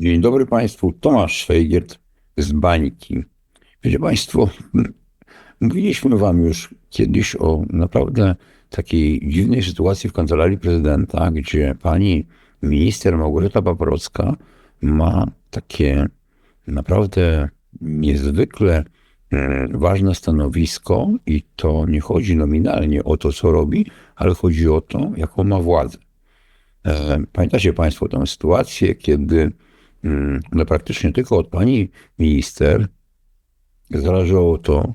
Dzień dobry Państwu, Tomasz Szwejgiert z Bańki. Wiecie Państwo, mówiliśmy Wam już kiedyś o naprawdę takiej dziwnej sytuacji w kancelarii prezydenta, gdzie pani minister Małgorzata Paprocka ma takie naprawdę niezwykle e, ważne stanowisko i to nie chodzi nominalnie o to, co robi, ale chodzi o to, jaką ma władzę. E, Pamiętacie Państwo tę sytuację, kiedy no praktycznie tylko od pani minister zależało to,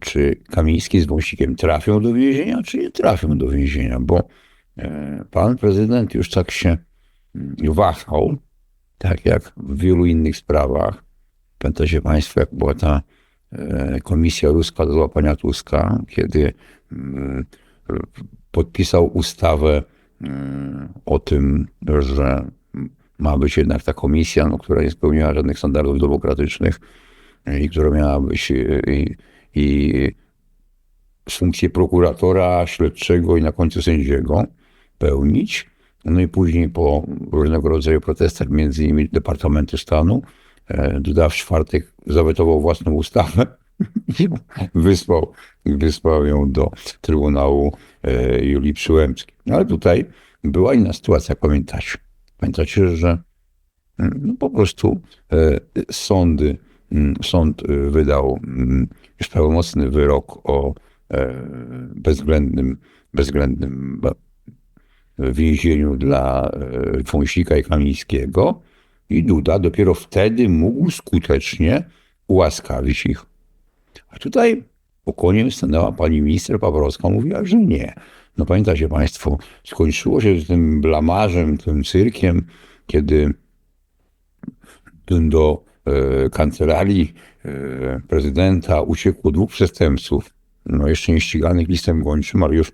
czy Kamiński z Wąsikiem trafią do więzienia, czy nie trafią do więzienia, bo e, pan prezydent już tak się mm, wahał, tak jak w wielu innych sprawach. Pamiętacie Państwo, jak była ta e, komisja ruska do złapania Tuska, kiedy mm, podpisał ustawę mm, o tym, że ma być jednak ta komisja, no, która nie spełniała żadnych standardów demokratycznych i która miała być i, i funkcję prokuratora, śledczego i na końcu sędziego pełnić. No i później po różnego rodzaju protestach, między innymi Departamentu Stanu, e, Duda w czwartek zawetował własną ustawę i wysłał, wysłał ją do Trybunału e, Julii Przyłębskiej. No ale tutaj była inna sytuacja, pamiętacie. Pamiętacie, że mm, no po prostu e, sądy, mm, sąd e, wydał mm, już prawomocny wyrok o e, bezwzględnym, bezwzględnym więzieniu dla Wąsika i Kamińskiego i Duda dopiero wtedy mógł skutecznie ułaskawić ich. A tutaj okoniem stanęła pani minister Paprocka, mówiła, że nie. No pamiętacie Państwo, skończyło się z tym blamarzem, tym cyrkiem, kiedy do e, kancelarii e, prezydenta uciekło dwóch przestępców, no jeszcze nie ściganych listem gończym, ale już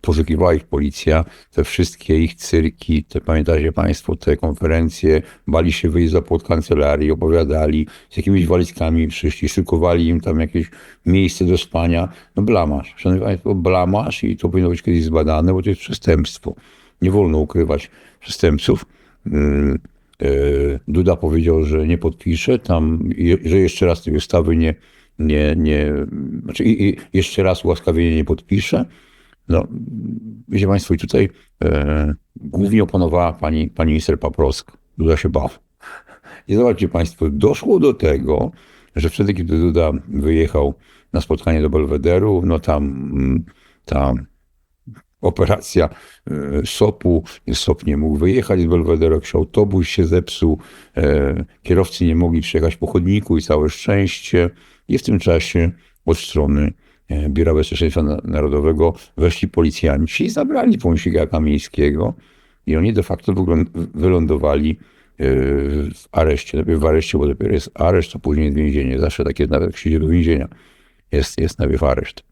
poszukiwała ich policja, te wszystkie ich cyrki, te pamiętacie Państwo, te konferencje, bali się wyjść za płot kancelarii, opowiadali, z jakimiś walizkami przyszli, szykowali im tam jakieś miejsce do spania. No blamasz, szanowni Państwo, blamasz i to powinno być kiedyś zbadane, bo to jest przestępstwo. Nie wolno ukrywać przestępców. Yy, yy, Duda powiedział, że nie podpisze tam, że jeszcze raz tej ustawy nie, nie, nie znaczy jeszcze raz ułaskawienie nie podpisze. No, wiecie Państwo, i tutaj e, głównie opanowała pani, pani minister Paprocka. Duda się bał. I zobaczcie Państwo, doszło do tego, że wtedy, kiedy Duda wyjechał na spotkanie do Belwederu, no tam mm, ta operacja e, SOP-u, SOP nie mógł wyjechać z Belwederu, jakiś autobus się zepsuł, e, kierowcy nie mogli przejechać po chodniku i całe szczęście. I w tym czasie od strony Biura Bezpieczeństwa Narodowego weszli policjanci i zabrali Wąsika Kamińskiego i oni de facto wylądowali w areszcie. Najpierw w areszcie, bo dopiero jest areszt, a później więzienie. Zawsze takie, nawet jak się idzie do więzienia, jest, jest najpierw areszt.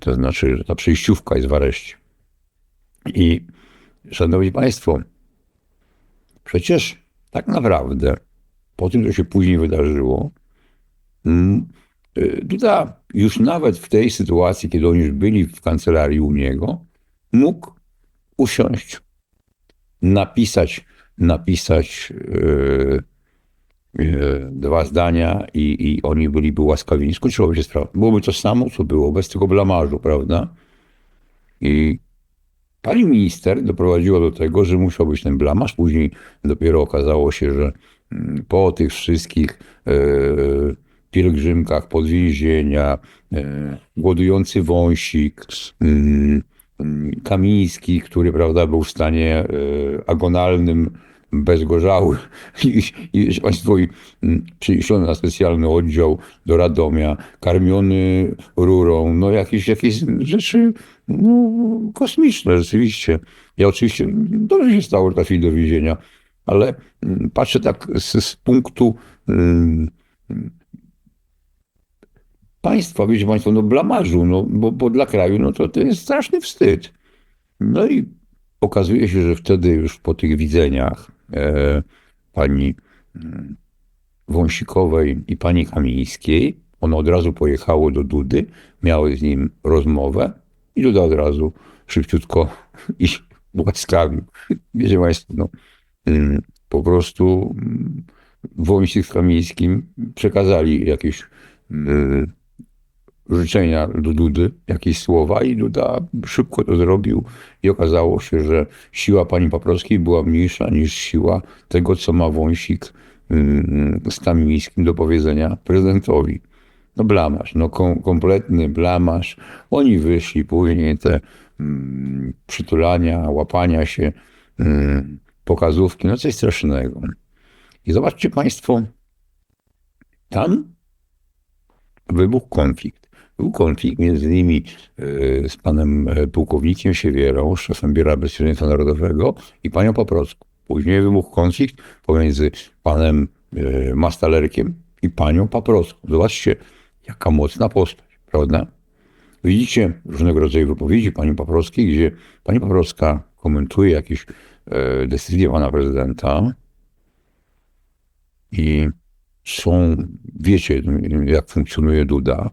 To znaczy, że ta przejściówka jest w areszcie. I szanowni państwo, przecież tak naprawdę po tym, co się później wydarzyło, Duda już nawet w tej sytuacji, kiedy oni już byli w kancelarii u niego, mógł usiąść, napisać, napisać yy, yy, dwa zdania i, i oni byliby łaskawi. Skończyłoby się sprawa. Byłoby to samo, co było, bez tego blamarzu, prawda? I pani minister doprowadziła do tego, że musiał być ten blamaż. Później dopiero okazało się, że mm, po tych wszystkich yy, pielgrzymkach pod więzienia, głodujący wąsik, mm, Kamiński, który prawda, był w stanie e, agonalnym, bezgorzały i, i Państwo przyniesiony na specjalny oddział do Radomia, karmiony rurą, no jakieś, jakieś rzeczy no, kosmiczne rzeczywiście. Ja oczywiście, dobrze się stało, że trafili do więzienia, ale patrzę tak z, z punktu państwa, wiecie państwo, no blamarzu, no, bo, bo dla kraju no to, to jest straszny wstyd. No i okazuje się, że wtedy już po tych widzeniach e, pani mm, Wąsikowej i pani Kamińskiej, one od razu pojechało do Dudy, miały z nim rozmowę i Duda od razu szybciutko ich łaskawił. Wiecie państwo, no, po prostu mm, Wąsik z Kamińskim przekazali jakieś y, życzenia do Dudy, jakieś słowa i Duda szybko to zrobił i okazało się, że siła pani Paprockiej była mniejsza niż siła tego, co ma Wąsik mm, z Kamińskim do powiedzenia prezydentowi. No blamasz, no kom, kompletny blamasz. Oni wyszli później, te mm, przytulania, łapania się, mm, pokazówki, no coś strasznego. I zobaczcie Państwo, tam wybuchł konflikt. Był konflikt między innymi e, z panem e, pułkownikiem Siewierą, szefem Biura Bezpieczeństwa Narodowego i panią Paprocką. Później wybuchł konflikt pomiędzy panem e, Mastalerkiem i panią Paprocką. Zobaczcie, jaka mocna postać, prawda? Widzicie różnego rodzaju wypowiedzi pani Paprockiej, gdzie pani Paprocka komentuje jakieś decyzje pana prezydenta i są, wiecie, jak funkcjonuje Duda.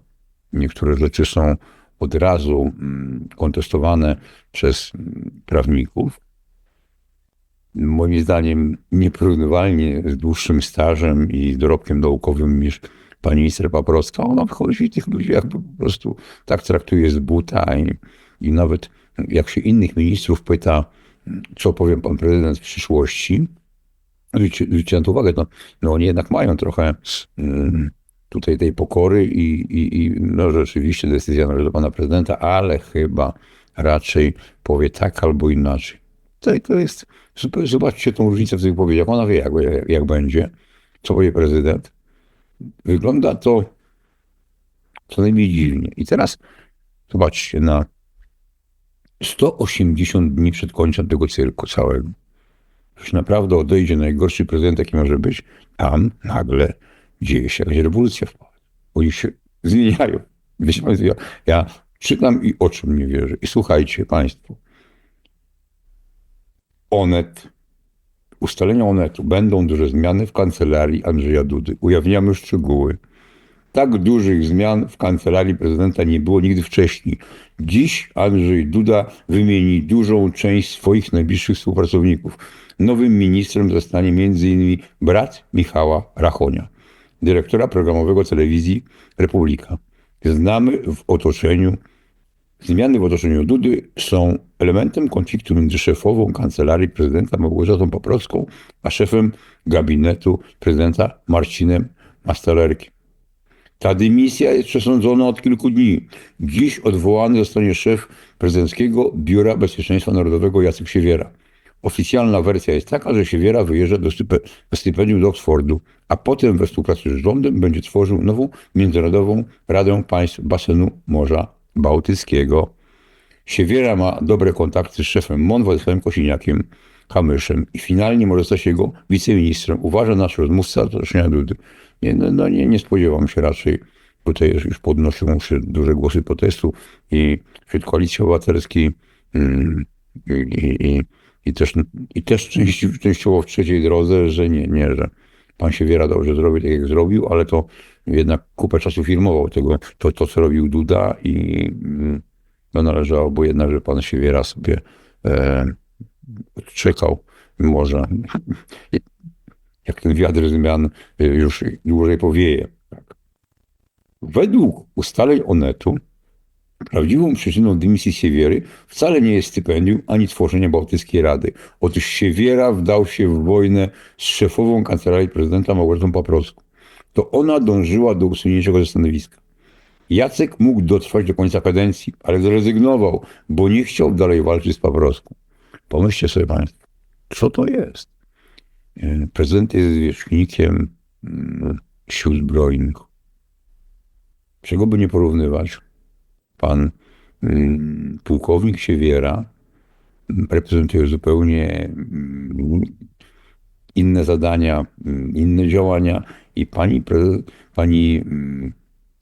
Niektóre rzeczy są od razu mm, kontestowane przez mm, prawników. Moim zdaniem nieporównywalnie z dłuższym stażem i dorobkiem naukowym niż pani minister Paprocka. Ona wchodzi tych ludzi jakby po prostu tak traktuje z buta i, i nawet jak się innych ministrów pyta, co powie pan prezydent w przyszłości, zwróćcie na to uwagę, no, no oni jednak mają trochę mm, tutaj tej pokory i, i, i no rzeczywiście decyzja należy do pana prezydenta, ale chyba raczej powie tak albo inaczej. To, to jest, zobaczcie tą różnicę w tych wypowiedziach. Ona wie, jak, jak będzie, co powie prezydent. Wygląda to co najmniej dziwnie. I teraz zobaczcie, na 180 dni przed końcem tego cyrku całego, już naprawdę odejdzie najgorszy prezydent, jaki może być, tam nagle dzieje się jakaś rewolucja w Polsce. Oni się zmieniają. Ja, czytam i oczom nie wierzę. I słuchajcie Państwo, Onet, ustalenia Onetu będą duże zmiany w kancelarii Andrzeja Dudy. Ujawniamy szczegóły. Tak dużych zmian w kancelarii prezydenta nie było nigdy wcześniej. Dziś Andrzej Duda wymieni dużą część swoich najbliższych współpracowników. Nowym ministrem zostanie m.in. brat Michała Rachonia, dyrektora programowego telewizji Republika. Znamy w otoczeniu Zmiany w otoczeniu Dudy są elementem konfliktu między szefową kancelarii prezydenta Małgorzatą Paprocką, a szefem gabinetu prezydenta Marcinem Mastalerkiem. Ta dymisja jest przesądzona od kilku dni. Dziś odwołany zostanie szef prezydenckiego Biura Bezpieczeństwa Narodowego Jacek Siewiera. Oficjalna wersja jest taka, że Siewiera wyjeżdża do, stype, do stypendium do Oxfordu, a potem we współpracy z rządem będzie tworzył nową Międzynarodową Radę Państw Basenu Morza Bałtyckiego. Siewiera ma dobre kontakty z szefem MON Władysławem Kosiniakiem, Kamyszem i finalnie może stać jego wiceministrem. Uważa nasz rozmówca otoczenia Dudy. Nie, no, no nie, nie spodziewam się raczej, tutaj już podnoszą się duże głosy protestu i wśród Koalicji Obywatelskiej mm, i, i, i, też, i też części, częściowo w trzeciej drodze, że nie, nie, że pan Siewiera dobrze zrobił tak, jak zrobił, ale to jednak kupę czasu filmował tego, to, to co robił Duda i mm, no należało jednak, że pan Siewiera sobie e, czekał może jak ten wiatr zmian e, już dłużej powieje. Tak. Według ustaleń Onetu prawdziwą przyczyną dymisji Siewiery wcale nie jest stypendium ani tworzenie Bałtyckiej Rady. Otóż Siewiera wdał się w wojnę z szefową kancelarii prezydenta Małgorzatą Paprocką. To ona dążyła do usunięcia go ze stanowiska. Jacek mógł dotrwać do końca kadencji, ale zrezygnował, bo nie chciał dalej walczyć z Paprocką. Pomyślcie sobie Państwo, co to jest? E, prezydent jest zwierzchnikiem mm, sił zbrojnych. Czego by nie porównywać? Pan mm, pułkownik Siewiera reprezentuje zupełnie mm, inne zadania, inne działania i pani, pani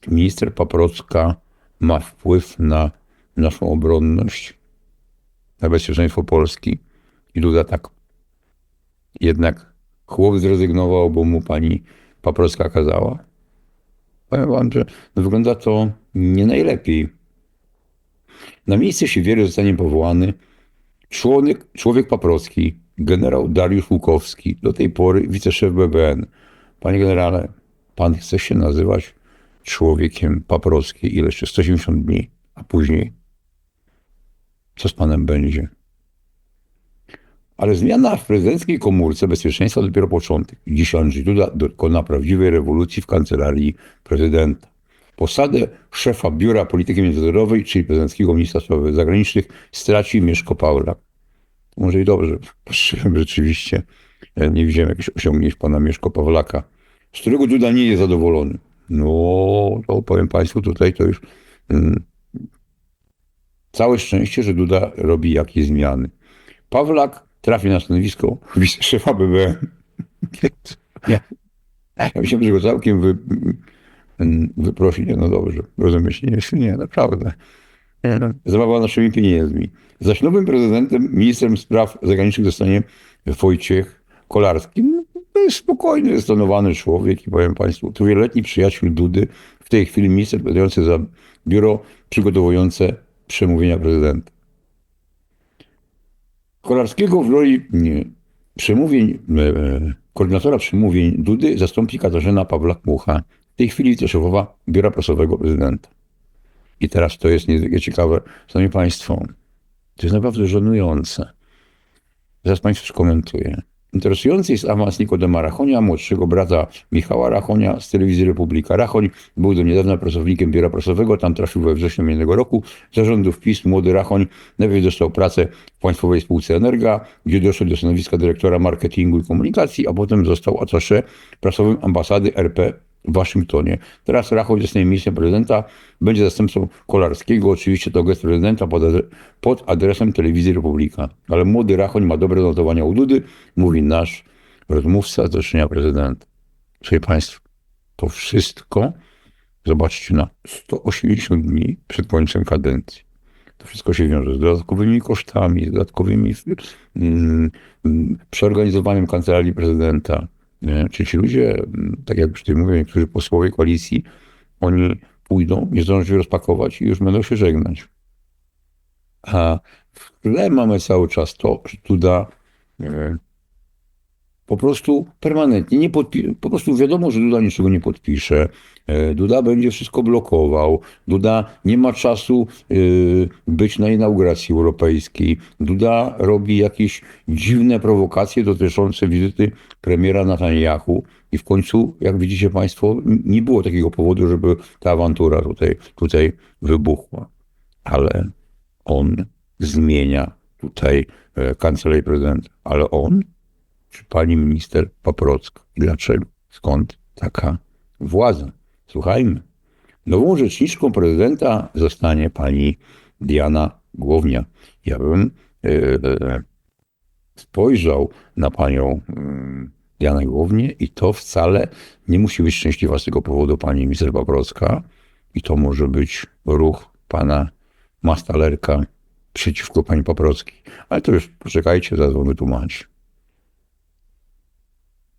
minister Paprocka ma wpływ na naszą obronność, na bezpieczeństwo Polski i Duda tak jednak chłop zrezygnował, bo mu pani Paprocka kazała. Powiem wam, że wygląda to nie najlepiej. Na miejsce Siewiery zostanie powołany człowiek, człowiek Paprocki, generał Dariusz Łukowski, do tej pory wiceszef BBN. Panie generale, pan chce się nazywać człowiekiem Paprockiej ile jeszcze? 180 dni, a później? Co z panem będzie? Ale zmiana w prezydenckiej komórce bezpieczeństwa dopiero początek. Dziś Andrzej Duda dokona prawdziwej rewolucji w kancelarii prezydenta. Posadę szefa Biura Polityki Międzynarodowej, czyli prezydenckiego ministra spraw zagranicznych, straci Mieszko Paulak. Może i dobrze. Patrzyłem rzeczywiście, e, nie widziałem jakichś osiągnięć pana Mieszko Pawlaka, z którego Duda nie jest zadowolony. No, to powiem państwu, tutaj to już mm, całe szczęście, że Duda robi jakieś zmiany. Pawlak trafi na stanowisko szefa BBM. Ja myślałem, że go całkiem wy, wyprosi. Nie, no dobrze, rozumiesz? Nie, nie, naprawdę. Zabawa naszymi pieniędzmi. Zaś nowym prezydentem, ministrem spraw zagranicznych zostanie Wojciech Kolarski. No, to jest spokojny, stonowany człowiek i powiem Państwu, to wieloletni przyjaciół Dudy, w tej chwili minister odpowiadający za biuro przygotowujące przemówienia prezydenta. Kolarskiego w roli nie, przemówień, e, koordynatora przemówień Dudy zastąpi Katarzyna Pawlak-Mucha, w tej chwili wiceszefowa biura prasowego prezydenta. I teraz to jest niezwykle ciekawe. Szanowni Państwo, to jest naprawdę żenujące. Zaraz Państwu skomentuję. Interesujący jest awans Nikodema Rachonia, młodszego brata Michała Rachonia z telewizji Republika. Rachoń był do niedawna pracownikiem biura prasowego, tam trafił we wrześniu minionego roku. Zarządów PiS młody Rachoń najpierw dostał pracę w Państwowej Spółce Energa, gdzie doszedł do stanowiska dyrektora marketingu i komunikacji, a potem został atasze prasowym ambasady RP w Waszyngtonie. Teraz Rachoń zostanie ministrem prezydenta, będzie zastępcą Kolarskiego. Oczywiście to gest prezydenta pod, pod adresem telewizji Republika. Ale młody Rachoń ma dobre notowania u Dudy, mówi nasz rozmówca z prezydenta. Słuchaj Państwo, to wszystko zobaczcie na 180 dni przed końcem kadencji. To wszystko się wiąże z dodatkowymi kosztami, z dodatkowymi mm, mm, przeorganizowaniem kancelarii prezydenta, nie? Czy ci ludzie, tak jak już tutaj mówią niektórzy posłowie koalicji, oni pójdą, nie zdążą się rozpakować i już będą się żegnać. A w tle mamy cały czas to, że Duda po prostu permanentnie nie podpi- po prostu wiadomo, że Duda niczego nie podpisze. E, Duda będzie wszystko blokował. Duda nie ma czasu e, być na inauguracji europejskiej. Duda robi jakieś dziwne prowokacje dotyczące wizyty premiera Netanyahu. I w końcu, jak widzicie Państwo, nie było takiego powodu, żeby ta awantura tutaj, tutaj wybuchła. Ale on zmienia tutaj e, kancelarię prezydenta. Ale on czy pani minister Paprocka. Dlaczego? Skąd taka władza? Słuchajmy. Nową rzeczniczką prezydenta zostanie pani Diana Głownia. Ja bym e, spojrzał na panią e, Dianę Głownię i to wcale nie musi być szczęśliwa z tego powodu pani minister Paprocka i to może być ruch pana Mastalerka przeciwko pani Paprockiej. Ale to już poczekajcie, zaraz wam.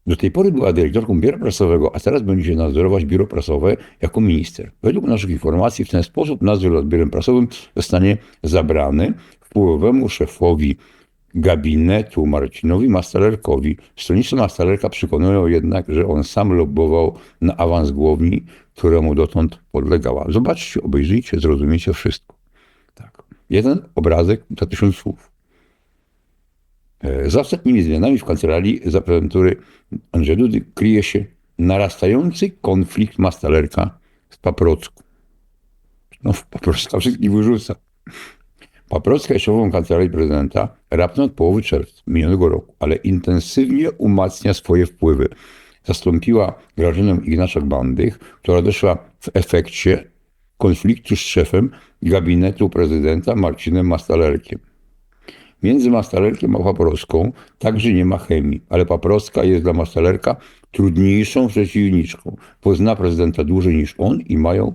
Do tej pory była dyrektorką biura prasowego, a teraz będzie nadzorować biuro prasowe jako minister. Według naszych informacji w ten sposób nadzór nad biurem prasowym zostanie zabrany wpływowemu szefowi gabinetu Marcinowi Mastalerkowi. Stronnicy Mastalerka przekonują jednak, że on sam lobował na awans głowni, któremu dotąd podlegała. Zobaczcie, obejrzyjcie, zrozumiecie wszystko. Tak. Jeden obrazek za tysiąc słów. E, za ostatnimi zmianami w kancelarii za prezentury Andrzeja Dudy kryje się narastający konflikt Mastalerka z Paprocką. No, Paprocka wszystkich wyrzuca. Paprocka jest szefową kancelarii prezydenta raptem od połowy czerwca minionego roku, ale intensywnie umacnia swoje wpływy. Zastąpiła Grażynę Ignaczak-Bandych, która doszła w efekcie konfliktu z szefem gabinetu prezydenta Marcinem Mastalerkiem. Między Mastalerkiem a Paprocką także nie ma chemii, ale Paprocka jest dla Mastalerka trudniejszą przeciwniczką. Pozna prezydenta dłużej niż on i mają,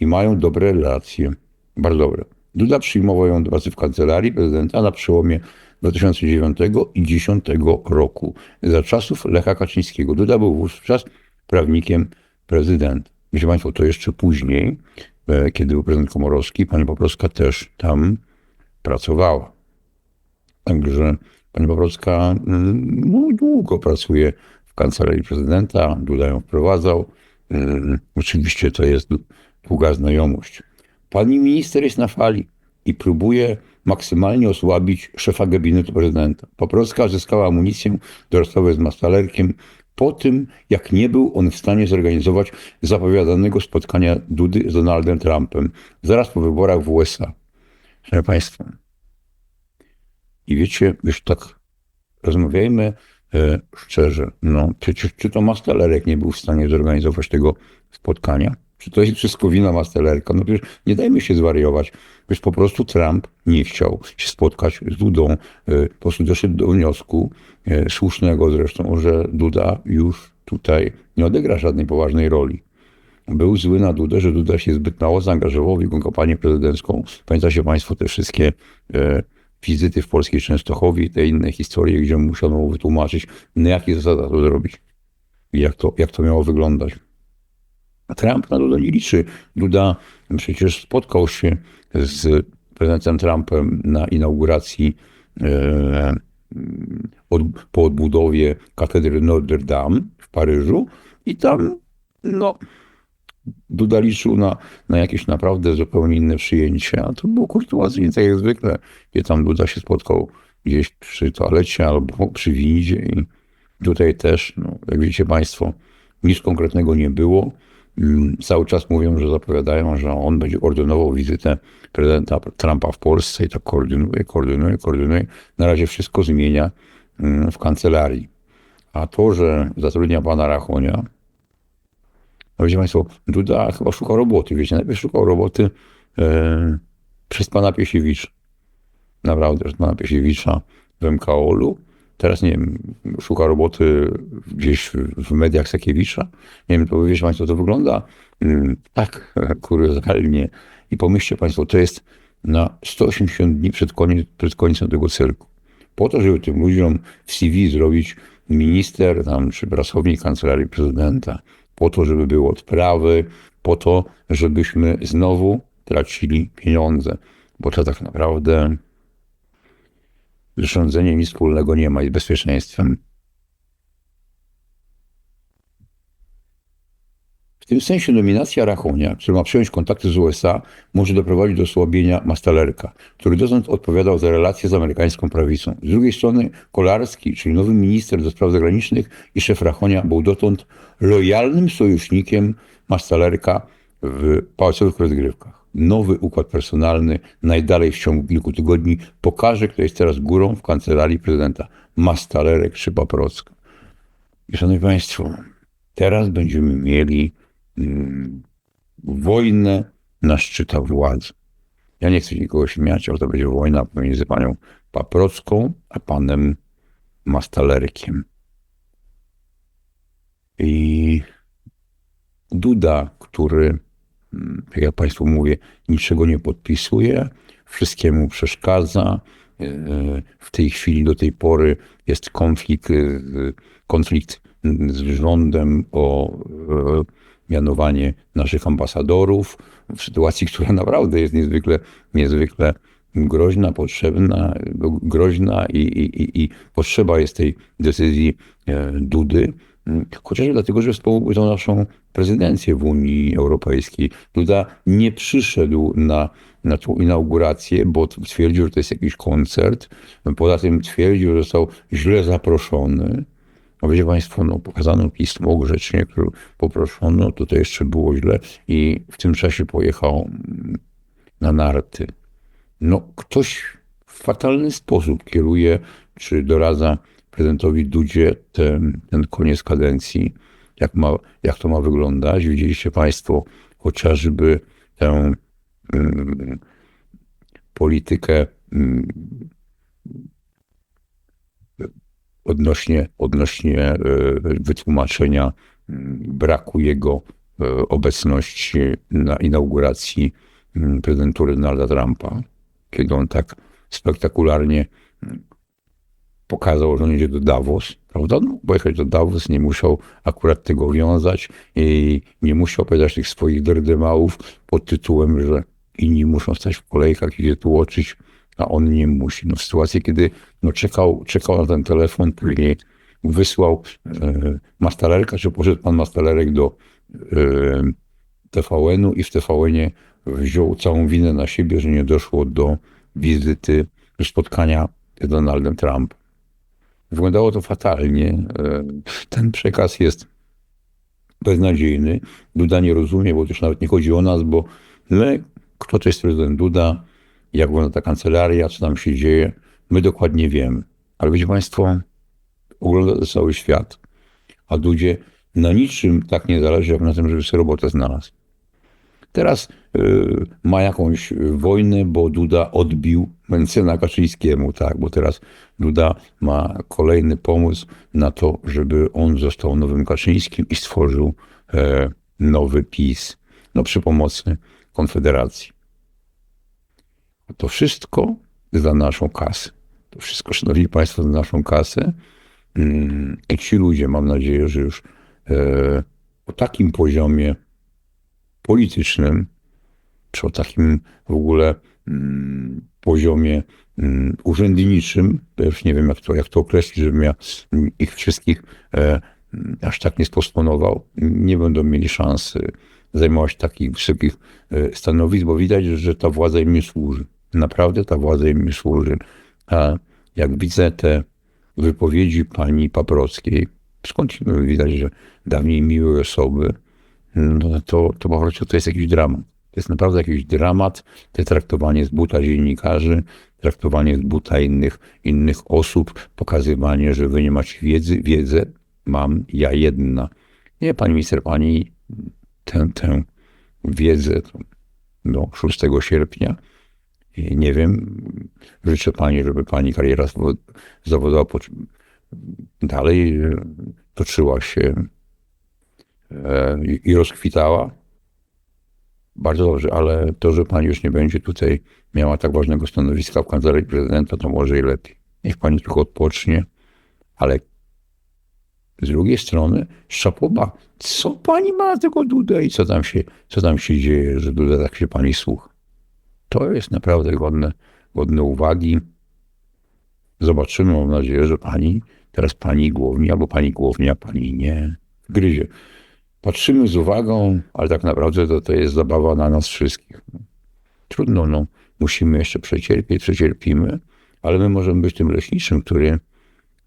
i mają dobre relacje. Bardzo dobre. Duda przyjmował ją do pracy w kancelarii prezydenta na przełomie 2009 i 2010 roku. Za czasów Lecha Kaczyńskiego. Duda był wówczas prawnikiem prezydenta. Wiecie Państwo, to jeszcze później, e, kiedy był prezydent Komorowski, pani Paprocka też tam pracowała. Także Pani Paprocka mm, no, długo pracuje w kancelarii prezydenta, Duda ją wprowadzał. Mm, Oczywiście to jest długa znajomość. Pani minister jest na fali i próbuje maksymalnie osłabić szefa gabinetu prezydenta. Paprocka zyskała amunicję do rozprawy z Mastalerkiem po tym, jak nie był on w stanie zorganizować zapowiadanego spotkania Dudy z Donaldem Trumpem zaraz po wyborach w USA. Szanowni Państwo, i wiecie, już tak rozmawiajmy e, szczerze, no przecież czy to Mastalerek nie był w stanie zorganizować tego spotkania? Czy to jest wszystko wina Mastalerka? No przecież nie dajmy się zwariować. Przecież po prostu Trump nie chciał się spotkać z Dudą. E, Po prostu doszedł do wniosku, e, słusznego zresztą, że Duda już tutaj nie odegra żadnej poważnej roli był zły na Dudę, że Duda się zbyt mało zaangażował w jego kampanię prezydencką. Pamiętacie Państwo te wszystkie e, wizyty w polskiej Częstochowie i te inne historie, gdzie musiano mu wytłumaczyć, na jakich zasadach to zrobić i jak to, jak to miało wyglądać. A Trump na Dudę nie liczy. Duda przecież spotkał się z prezydentem Trumpem na inauguracji e, od, po odbudowie katedry Notre Dame w Paryżu i tam no, Duda liczył na, na jakieś naprawdę zupełnie inne przyjęcie, a to było kurtuazyjnie, tak jak zwykle, gdzie tam Duda się spotkał gdzieś przy toalecie albo przy windzie i tutaj też, no, jak wiecie Państwo, nic konkretnego nie było. Mm, Cały czas mówią, że zapowiadają, że on będzie ordynował wizytę prezydenta Trumpa w Polsce i tak koordynuje, koordynuje, koordynuje. Na razie wszystko zmienia mm, w kancelarii. A to, że zatrudnia pana Rachonia, no wiecie Państwo, Duda chyba szukał roboty. Wiecie, najpierw szukał roboty e, przez pana Piesiewicza. Naprawdę, przez pana Piesiewicza w MKOL-u. Teraz, nie wiem, szuka roboty gdzieś w, w mediach Sakiewicza. Nie wiem, to wiecie Państwo, to wygląda mm, tak kuriozalnie. I pomyślcie Państwo, to jest na 180 dni przed, koniec, przed końcem tego cyrku. Po to, żeby tym ludziom w CV zrobić minister tam, czy pracownik kancelarii prezydenta, po to, żeby były odprawy, po to, żebyśmy znowu tracili pieniądze, bo to tak naprawdę rządzenie nic wspólnego nie ma z bezpieczeństwem. Tym sensie nominacja Rachonia, który ma przejąć kontakty z USA, może doprowadzić do osłabienia Mastalerka, który dotąd odpowiadał za relacje z amerykańską prawicą. Z drugiej strony Kolarski, czyli nowy minister do spraw zagranicznych i szef Rachonia, był dotąd lojalnym sojusznikiem Mastalerka w pałacowych rozgrywkach. Nowy układ personalny, najdalej w ciągu kilku tygodni, pokaże, kto jest teraz górą w kancelarii prezydenta. Mastalerek czy Paprocka. I szanowni Państwo, teraz będziemy mieli wojnę na szczytach władzy. Ja nie chcę nikogo śmiać, ale to będzie wojna pomiędzy panią Paprocką a panem Mastalerkiem. I Duda, który, jak ja Państwu mówię, niczego nie podpisuje, wszystkiemu przeszkadza. E, W tej chwili, do tej pory jest konflikt, e, konflikt z rządem o e, mianowanie naszych ambasadorów w sytuacji, która naprawdę jest niezwykle, niezwykle groźna, potrzebna, groźna i, i, i, potrzeba jest tej decyzji e, Dudy. Chociażby dlatego, że współbył naszą prezydencję w Unii Europejskiej. Duda nie przyszedł na, na tą inaugurację, bo twierdził, że to jest jakiś koncert. Poza tym twierdził, że został źle zaproszony. No wiecie Państwo, no, pokazano pismo grzecznie, które poproszono, to to jeszcze było źle i w tym czasie pojechał na narty. No, ktoś w fatalny sposób kieruje, czy doradza prezydentowi Dudzie ten, ten koniec kadencji, jak, ma, jak to ma wyglądać. Widzieliście Państwo chociażby tę mm, politykę mm, odnośnie, odnośnie e, wytłumaczenia braku jego e, obecności na inauguracji prezydentury Donalda Trumpa, kiedy on tak spektakularnie pokazał, że on idzie do Davos, prawda? No, bo jechać do Davos nie musiał akurat tego wiązać i nie musiał opowiadać tych swoich drdymałów pod tytułem, że inni muszą stać w kolejkach i się tłoczyć, a on nie musi. No w sytuacji, kiedy no czekał, czekał na ten telefon, później wysłał e, mastalerka, czy poszedł pan mastalerek do e, TVN-u i w TVN-ie wziął całą winę na siebie, że nie doszło do wizyty, do spotkania z Donaldem Trumpem. Wyglądało to fatalnie. E, Ten przekaz jest beznadziejny. Duda nie rozumie, bo też nawet nie chodzi o nas, bo my, kto to jest prezydent Duda, jak wygląda ta kancelaria, co tam się dzieje, my dokładnie wiemy. Ale wiecie Państwo, ogląda cały świat, a Dudzie na niczym tak nie zależy, jak na tym, żeby sobie robotę znalazł. Teraz y, ma jakąś wojnę, bo Duda odbił Mencena Kaczyńskiemu, tak, bo teraz Duda ma kolejny pomysł na to, żeby on został nowym Kaczyńskim i stworzył e, nowy PiS, no przy pomocy Konfederacji. To wszystko za naszą kasę. To wszystko, szanowni państwo, za naszą kasę. Mm, I ci ludzie, mam nadzieję, że już e, o takim poziomie politycznym, czy o takim w ogóle mm, poziomie mm, urzędniczym, to już nie wiem jak to, jak to określić, żebym ja ich wszystkich e, aż tak nie sposponował, nie będą mieli szansy zajmować takich wysokich e, stanowisk, bo widać, że ta władza im nie służy. Naprawdę ta władza im służy. A jak widzę te wypowiedzi pani Paprockiej, skąd widać, że dawniej miłe osoby, no to, to po prostu to jest jakiś dramat. To jest naprawdę jakiś dramat, te traktowanie z buta dziennikarzy, traktowanie z buta innych, innych osób, pokazywanie, że wy nie macie wiedzy. Wiedzę mam ja jedna. Nie, pani minister, pani tę, tę wiedzę do 6 sierpnia. Nie wiem, życzę pani, żeby pani kariera zawo- zawodowa dalej e, toczyła się e, i- i rozkwitała. Bardzo dobrze, ale to, że pani już nie będzie tutaj miała tak ważnego stanowiska w kancelarii prezydenta, to może i lepiej. Niech pani tylko odpocznie, ale z drugiej strony szapoba, co pani ma na tego Duda i co tam się, co tam się dzieje, że Duda tak się pani słucha. To jest naprawdę godne, godne uwagi. Zobaczymy, mam nadzieję, że pani, teraz pani głownia, albo pani głownia, pani nie gryzie. Patrzymy z uwagą, ale tak naprawdę to, to jest zabawa na nas wszystkich. Trudno, no. Musimy jeszcze przecierpieć, przecierpimy, ale my możemy być tym leśniczym, który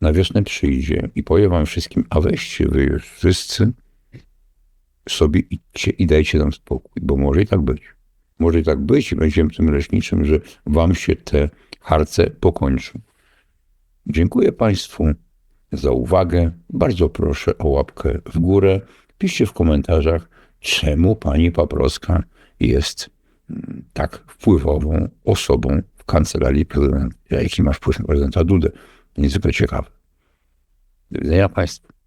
na wiosnę przyjdzie i powie wam wszystkim, a weźcie wy już wszyscy sobie idźcie i dajcie nam spokój, bo może i tak być. Może tak być będziemy tym leśniczym, że wam się te harce pokończą. Dziękuję Państwu za uwagę. Bardzo proszę o łapkę w górę. Piszcie w komentarzach, czemu pani Paprocka jest mm, tak wpływową osobą w kancelarii prezydenta. Jaki ma wpływ na prezydenta Dudę? Niezwykle ciekawe. Do widzenia Państwu.